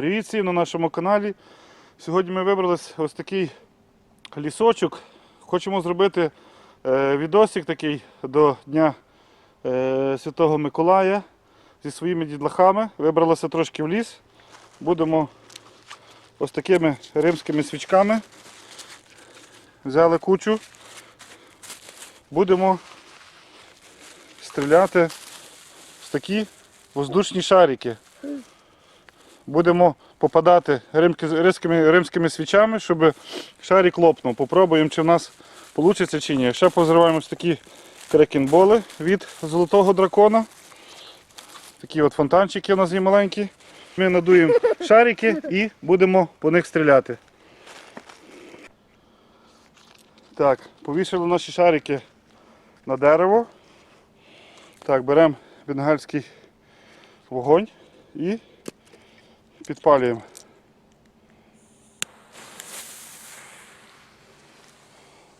Привіт всім на нашому каналі. Сьогодні ми вибрались ось такий лісочок. Хочемо зробити е, відосик такий до Дня е, Святого Миколая зі своїми дідлахами. Вибралися трошки в ліс. Будемо ось такими римськими свічками. Взяли кучу. Будемо стріляти в такі воздушні шарики будемо попадати римськими, римськими свічами, щоб шарик лопнув. Попробуємо, чи в нас вийде чи ні. Ще позриваємо ось такі крекінболи від золотого дракона. Такі от фонтанчики у нас є маленькі. Ми надуємо шарики і будемо по них стріляти. Так, повішали наші шарики на дерево. Так, беремо бенгальський вогонь і підпалюємо.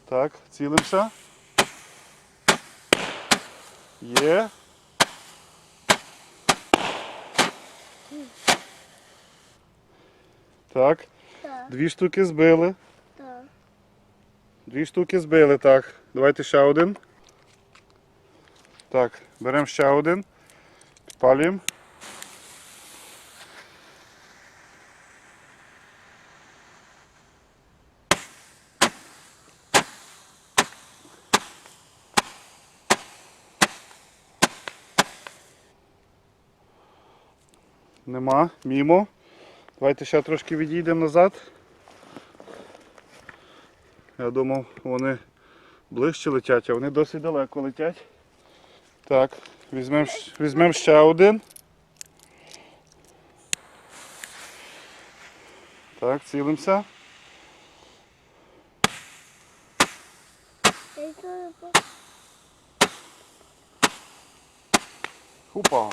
Так, цілимося. Є. Так, дві штуки збили. так. Дві штуки збили, так. Давайте ще один. Так, беремо ще один. Підпалюємо. Нема, мімо. Давайте ще трошки відійдемо назад. Я думав, вони ближче летять, а вони досить далеко летять. Так, візьмемо візьмем ще один. Так, цілимося. Опа!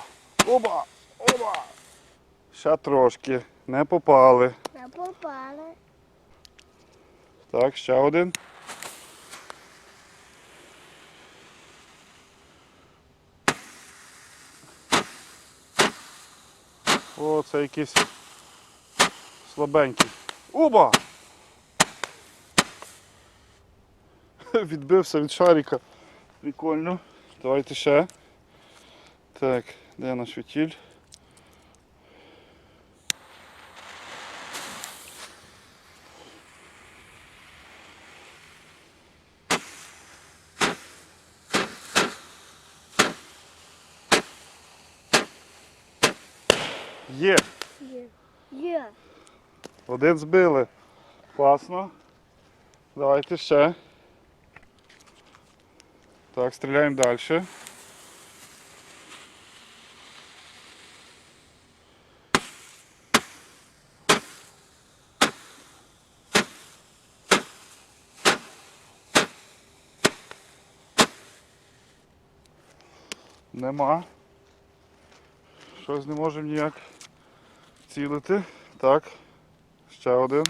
Оба! Оба! Ще трошки. Не попали. Не попали. Так, ще один. О, це якийсь слабенький. Оба! Відбився від шарика. Прикольно. Давайте ще. Так, де наш фітіль? Є! Є. Є. Один збили. Класно. Давайте ще. Так, стріляємо далі. Нема. Щось не можемо ніяк цілити. Так, ще один.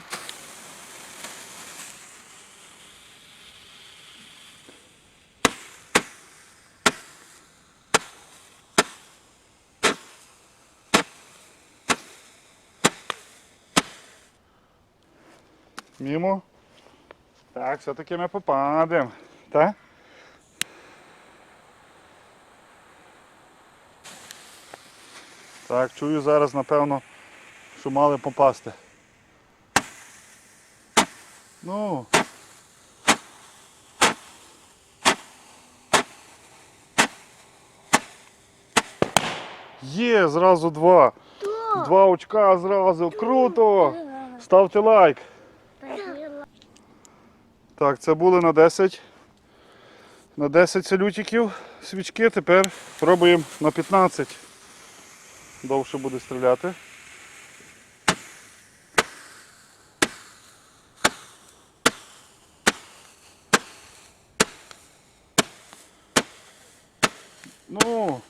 Мімо. Так, все-таки ми попадемо. Так? Так, чую зараз, напевно, що мали попасти. Ну. Є, зразу два. Два очка зразу. Круто! Ставте лайк. Так, це були на 10. На 10 салютиків свічки. Тепер пробуємо на 15. Довше буде стріляти. Ну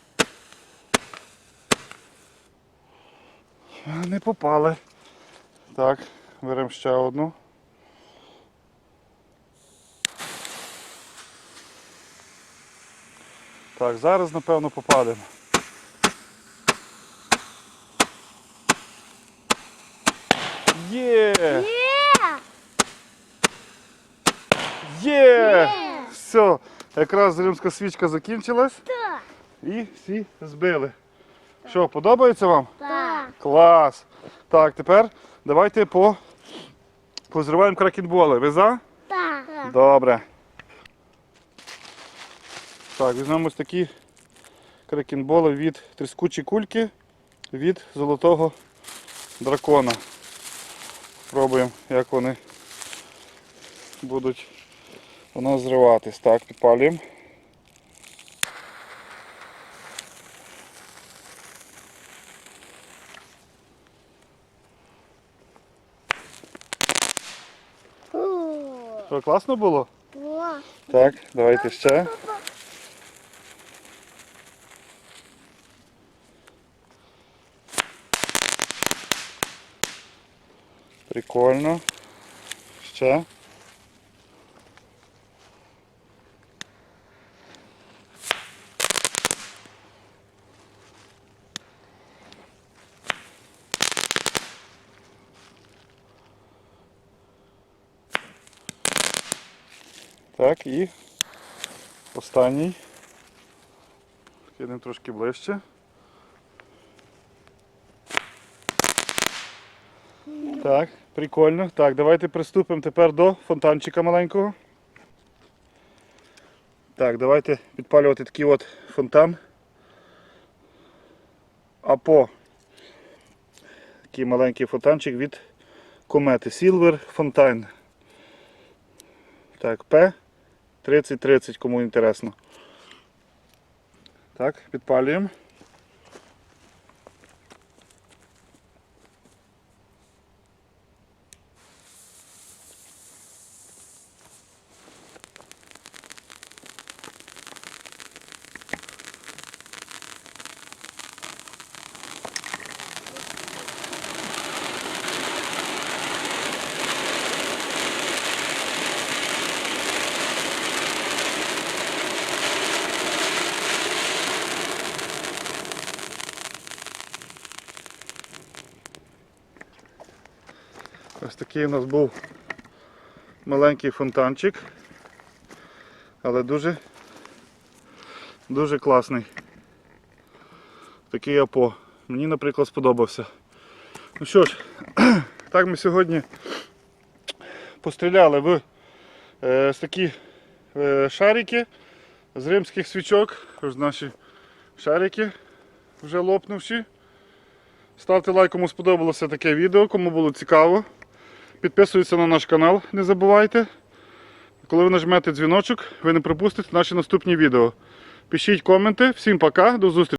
не попали. Так, беремо ще одну. Так, зараз, напевно, попадемо. Є! Є! Є! Все, якраз римська свічка закінчилась і всі збили. Що, подобається вам? Так. Клас. Так, тепер давайте по... позриваємо кракенболи. Ви за? Так. Добре. Так, візьмемо ось такі кракенболи від тріскучі кульки від золотого дракона. Пробуємо, як вони будуть у нас зриватись. Так, підпалюємо. О. Що, класно було? О. Так, давайте ще. Прикольно. Ще. Так, і останній. Підемо трошки ближче. Так, прикольно. Так, давайте приступимо тепер до фонтанчика маленького. Так, давайте підпалювати такий от фонтан. Апо. Такий маленький фонтанчик від комети. Silver Fontaine. Так, П 3030, кому інтересно. Так, підпалюємо. Ось такий у нас був маленький фонтанчик, але дуже, дуже класний. Такий апо. Мені, наприклад, сподобався. Ну що ж, так ми сьогодні постріляли в е, такі е, шарики з римських свічок. Ось наші шарики вже лопнувші. Ставте лайк, кому сподобалося таке відео, кому було цікаво. Підписуйтесь на наш канал, не забувайте. Коли ви нажмете дзвіночок, ви не пропустите наші наступні відео. Пишіть коменти. Всім пока, до зустрічі.